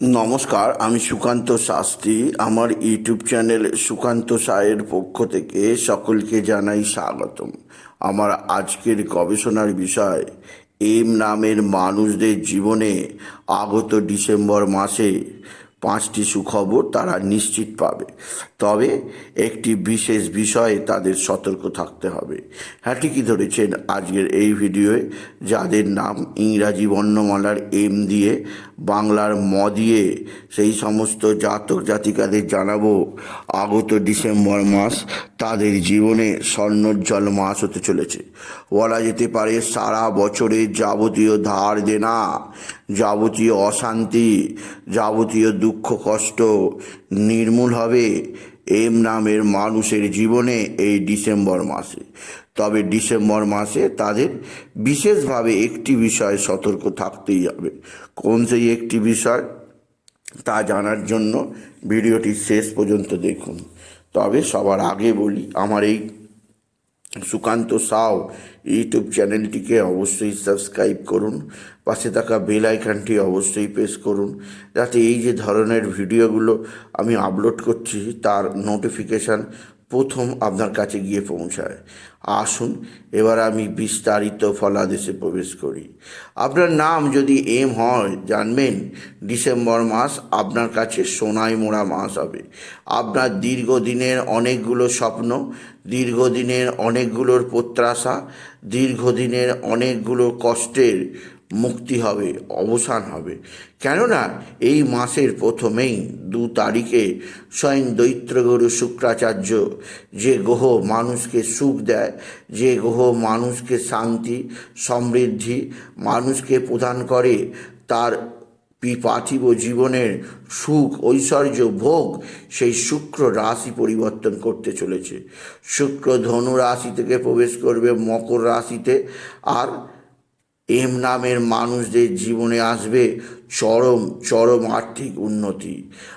নমস্কার, আমি সুকান্ত শাস্ত্রী। আমার ইউটিউব চ্যানেল সুকান্ত সায়ের পক্ষ থেকে সকলকে জানাই স্বাগতম। আমার আজকের গবেষণার বিষয়, এম নামের মানুষদের জীবনে আগত ডিসেম্বর মাসে পাঁচটি সুখবর তারা নিশ্চিত পাবে। তবে একটি বিশেষ বিষয়ে তাদের সতর্ক থাকতে হবে। হ্যাঁ ঠিকই ধরেছেন আজকের এই ভিডিওয়ে? যাদের নাম ইংরাজি বর্ণমালার এম দিয়ে বাংলার ম দিয়ে সেই সমস্ত জাতক জাতিকাদের জানাব, আগত ডিসেম্বর মাস তাদের জীবনে স্বর্ণোজ্জ্বল মাস হতে চলেছে। বলা যেতে পারে সারা বছরের যাবতীয় ধার দেনা, যাবতীয় অশান্তি, যাবতীয় দুঃখ, কষ্ট নির্মূল হবে এম নামের মানুষের জীবনে এই ডিসেম্বর মাসে। তবে ডিসেম্বর মাসে তাদের বিশেষভাবে একটি বিষয়ে সতর্ক থাকতেই হবে। কোন সেই একটি বিষয়? তা জানার জন্য ভিডিওটি শেষ পর্যন্ত দেখুন। তবে সবার আগে বলি, আমার এই সুকান্ত সাউ ইউটিউব চ্যানেলটিকে অবশ্যই সাবস্ক্রাইব করুন। পাশে থাকা বেল আইকনটি অবশ্যই প্রেস করুন। যাতে এই যে ধরনের ভিডিওগুলো আমি আপলোড করছি, তার নোটিফিকেশান প্রথম আপনার কাছে গিয়ে পৌঁছায়। আসুন, এবার আমি বিস্তারিত ফলাদেশে প্রবেশ করি। আপনার নাম যদি এম হয়, জানবেন ডিসেম্বর মাস আপনার কাছে সোনাই মোড়া মাস হবে। আপনার দীর্ঘদিনের অনেকগুলো স্বপ্ন, দীর্ঘদিনের অনেকগুলোর প্রত্যাশা, দীর্ঘদিনের অনেকগুলো কষ্টের মুক্তি হবে, অবসান হবে। কেননা এই মাসের প্রথমেই দু তারিখে স্বয়ং দৈত্রগুরু শুক্রাচার্য যে গ্রহ মানুষকে সুখ দেয়, যে গ্রহ মানুষকে শান্তি, সমৃদ্ধি, মানুষকে প্রদান করে, তার পার্থিব জীবনের সুখ, ঐশ্বর্য, ভোগ সেই শুক্র রাশি পরিবর্তন করতে চলেছে। শুক্র ধনু রাশি থেকে প্রবেশ করবে, মকর রাশিতে। আর এম নামের মানুষদের জীবনে আসবে চরম চরম আর্থিক উন্নতি।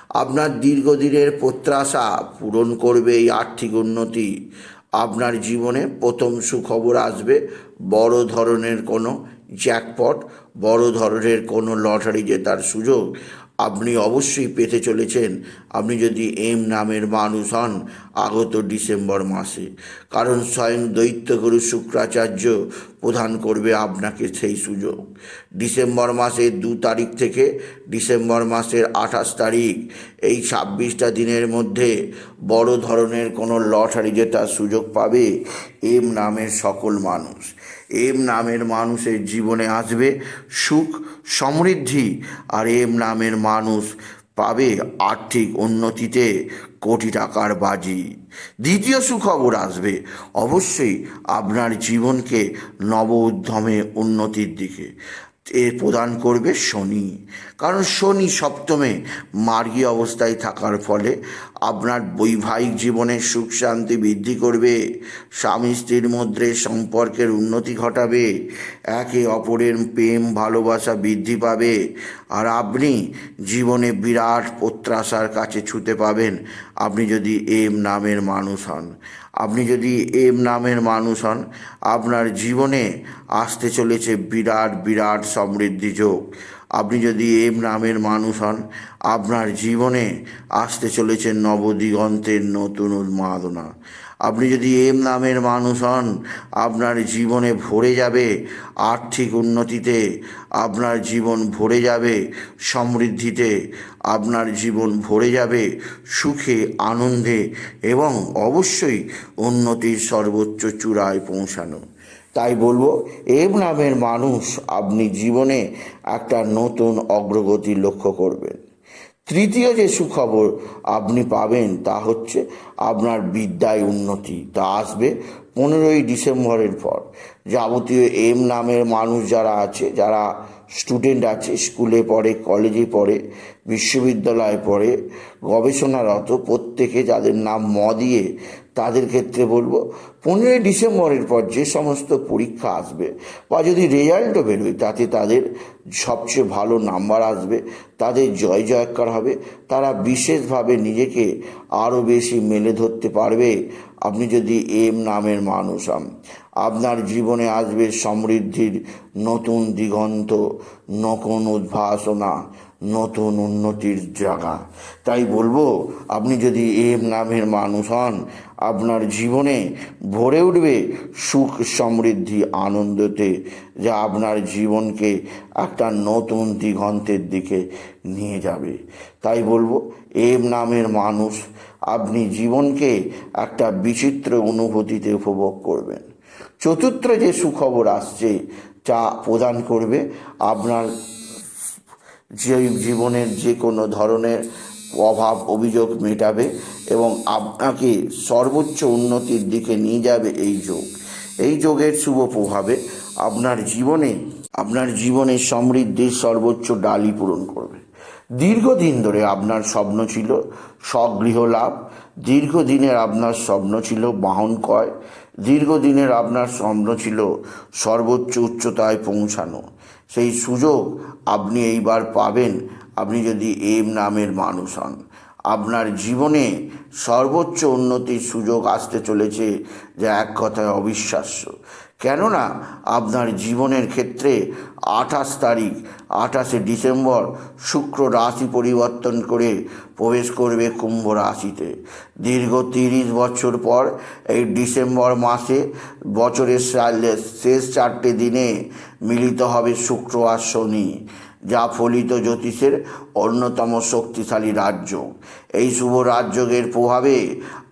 আপনার দীর্ঘদিনের প্রত্যাশা পূরণ করবে এই আর্থিক উন্নতি। আপনার জীবনে প্রথম সুখবর আসবে বড় ধরনের কোনো জ্যাকপট, বড় ধরনের কোনো লটারি জেতার সুযোগ। আপনি অবশ্যই পেতে চলেছেন। আপনি যদি এম নামের মানুষ হন আগত ডিসেম্বর মাসে। কারণ স্বয়ং দৈত্যগুরু শুক্রাচার্য প্রদান করবে আপনাকে সেই সুযোগ। ডিসেম্বর মাসের দু তারিখ থেকে ডিসেম্বর মাসের আঠাশ তারিখ, এই ছাব্বিশটা দিনের মধ্যে বড় ধরনের কোনো লটারি জেতার সুযোগ পাবে এম নামের সকল মানুষ। এম নামের মানুষের জীবনে আসবে সুখ, সমৃদ্ধি, আর এম নামের মানুষ পাবে আর্থিক উন্নতিতে কোটি টাকার বাজি। দ্বিতীয় সুখবর আসবে, অবশ্যই আপনার জীবনকে নব উদ্যমে উন্নতির দিকে। এ প্রদান করবে শনি, কারণ শনি সপ্তমে মার্গী অবস্থায় থাকার ফলে আপনার বৈবাহিক জীবনে সুখ শান্তি বৃদ্ধি করবে, স্বামী স্ত্রীর মধ্যে সম্পর্কের উন্নতি ঘটাবে, একে অপরের প্রেম, ভালোবাসা বৃদ্ধি পাবে, আর আপনি জীবনে বিরাট প্রত্যাশার কাছে ছুতে পাবেন। আপনি যদি এম নামের মানুষ হন, আপনি যদি এম নামের মানুষ হন, আপনার জীবনে আসতে চলেছে বিরাট বিরাট সমৃদ্ধি যোগ। আপনি যদি এম নামের মানুষ হন, আপনার জীবনে আসতে চলেছে নবদিগন্তের নতুন উন্মাদনা। আপনি যদি এম নামের মানুষ হন, আপনার জীবনে ভরে যাবে আর্থিক উন্নতিতে, আপনার জীবন ভরে যাবে সমৃদ্ধিতে, আপনার জীবন ভরে যাবে সুখে, আনন্দে এবং অবশ্যই উন্নতির সর্বোচ্চ চূড়ায় পৌঁছানো। তাই বলব এম নামের মানুষ আপনি জীবনে একটা নতুন অগ্রগতি লক্ষ্য করবেন। তৃতীয় যে সুখবর আপনি পাবেন তা হচ্ছে আপনার বিদ্যায় উন্নতি। তা আসবে পনেরোই ডিসেম্বরের পর। যাবতীয় এম নামের মানুষ যারা আছে, যারা স্টুডেন্ট আছে, স্কুলে পড়ে, কলেজে পড়ে, বিশ্ববিদ্যালয়ে পড়ে, গবেষণারত, প্রত্যেকে যাদের নাম ম দিয়ে তাদের ক্ষেত্রে বলব, পনেরোই ডিসেম্বরের পর যে সমস্ত পরীক্ষা আসবে বা যদি রেজাল্টও বেরোয়, তাতে তাদের সবচেয়ে ভালো নাম্বার আসবে, তাদের জয় জয়কার হবে, তারা বিশেষভাবে নিজেকে আরও বেশি মেলে ধরতে পারবে। আপনি যদি এম নামের মানুষ হন, আপনার জীবনে আসবে সমৃদ্ধির নতুন দিগন্ত, নতুন উদ্ভাসনা নতুন উন্নতির জায়গা। তাই বলব, আপনি যদি এম নামের মানুষ হন, আপনার জীবনে ভরে উঠবে সুখ, সমৃদ্ধি, আনন্দতে, যা আপনার জীবনকে একটা নতুন দিগন্তের দিকে নিয়ে যাবে। তাই বলব, এম নামের মানুষ আপনি জীবনকে একটা বিচিত্র অনুভূতিতে উপভোগ করবেন। চতুর্থ যে সুখবর আসছে, যা প্রদান করবে আপনার যে জীবনের যে কোনো ধরনের অভাব, অভিযোগ মেটাবে এবং আপনাকে সর্বোচ্চ উন্নতির দিকে নিয়ে যাবে এই যোগ। এই যোগের শুভ প্রভাবে আপনার জীবনে আপনার জীবনে সমৃদ্ধির সর্বোচ্চ ডালি পূরণ করবে। দীর্ঘদিন ধরে আপনার স্বপ্ন ছিল স্বগৃহ লাভ দীর্ঘদিনের আপনার স্বপ্ন ছিল বাহন কয় দীর্ঘদিনের আপনার স্বপ্ন ছিল সর্বোচ্চ উচ্চতায় পৌঁছানো। সেই সুযোগ আপনি এইবার পাবেন, আপনি যদি এম নামের মানুষ হন। আপনার জীবনে সর্বোচ্চ উন্নতির সুযোগ আসতে চলেছে যা এক কথায় অবিশ্বাস্য। কেননা আপনার জীবনের ক্ষেত্রে আঠাশ তারিখ, আঠাশে ডিসেম্বর শুক্র রাশি পরিবর্তন করে প্রবেশ করবে কুম্ভ রাশিতে। দীর্ঘ তিরিশ বছর পর এই ডিসেম্বর মাসে বছরের শেষ চারটে দিনে মিলিত হবে শুক্র আর শনি। যা ফলিত জ্যোতিষের অন্যতম শক্তিশালী রাজ্য। এই শুভ রাজযোগের প্রভাবে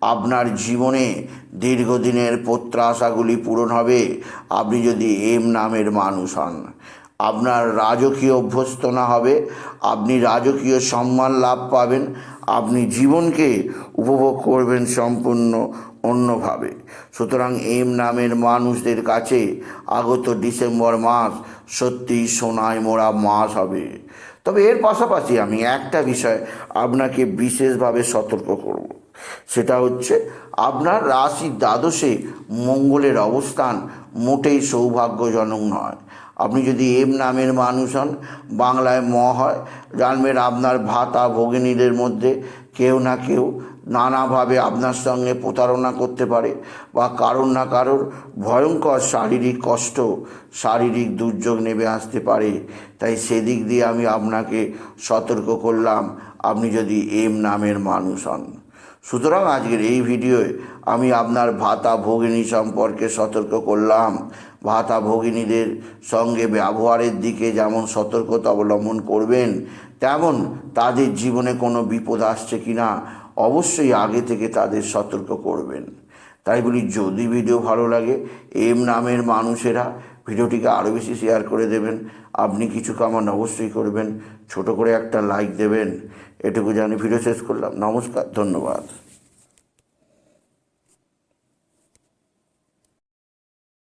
আপনার জীবনে দীর্ঘদিনের প্রত্যাশাগুলি পূরণ হবে। আপনি যদি এম নামের মানুষ হন, আপনার রাজকীয় অভ্যস্তনা হবে, আপনি রাজকীয় সম্মান লাভ পাবেন, আপনি জীবনকে উপভোগ করবেন সম্পূর্ণ অন্যভাবে। সুতরাং এম নামের মানুষদের কাছে আগত ডিসেম্বর মাস সত্যি সোনায় মোড়া মাস হবে। তবে এর পাশাপাশি আমি একটা বিষয় আপনাকে বিশেষভাবে সতর্ক করব। সেটা হচ্ছে আপনার রাশি দ্বাদশে মঙ্গলের অবস্থান মোটেই সৌভাগ্যজনক নয়। আপনি যদি এম নামের মানুষ হন, বাংলায় ম হয়, জানবেন আপনার ভাতা ভগিনীদের মধ্যে কেউ না কেউ নানাভাবে আপনার সঙ্গে প্রতারণা করতে পারে বা কারোর না কারোর ভয়ঙ্কর শারীরিক কষ্ট, শারীরিক দুর্যোগ নেমে আসতে পারে। তাই সেদিক দিয়ে আমি আপনাকে সতর্ক করলাম, আপনি যদি এম নামের মানুষ হন। সুতরাং আজকের এই ভিডিওয়ে আমি আপনার ভাতা ভগিনী সম্পর্কে সতর্ক করলাম। ভাতা ভগিনীদের সঙ্গে ব্যবহারের দিকে যেমন সতর্কতা অবলম্বন করবেন, তেমন তাদের জীবনে কোনো বিপদ আসছে কি না অবশ্যই আগে থেকে তাদের সতর্ক করবেন। তাই বলি, যদি ভিডিও ভালো লাগে, এম নামের মানুষেরা ভিডিওটিকে আরও বেশি শেয়ার করে দেবেন। আপনি কিছু কামান অবশ্যই করবেন। ছোট করে একটা লাইক দেবেন। এটুকু জানি ভিডিও শেষ করলাম। নমস্কার, ধন্যবাদ।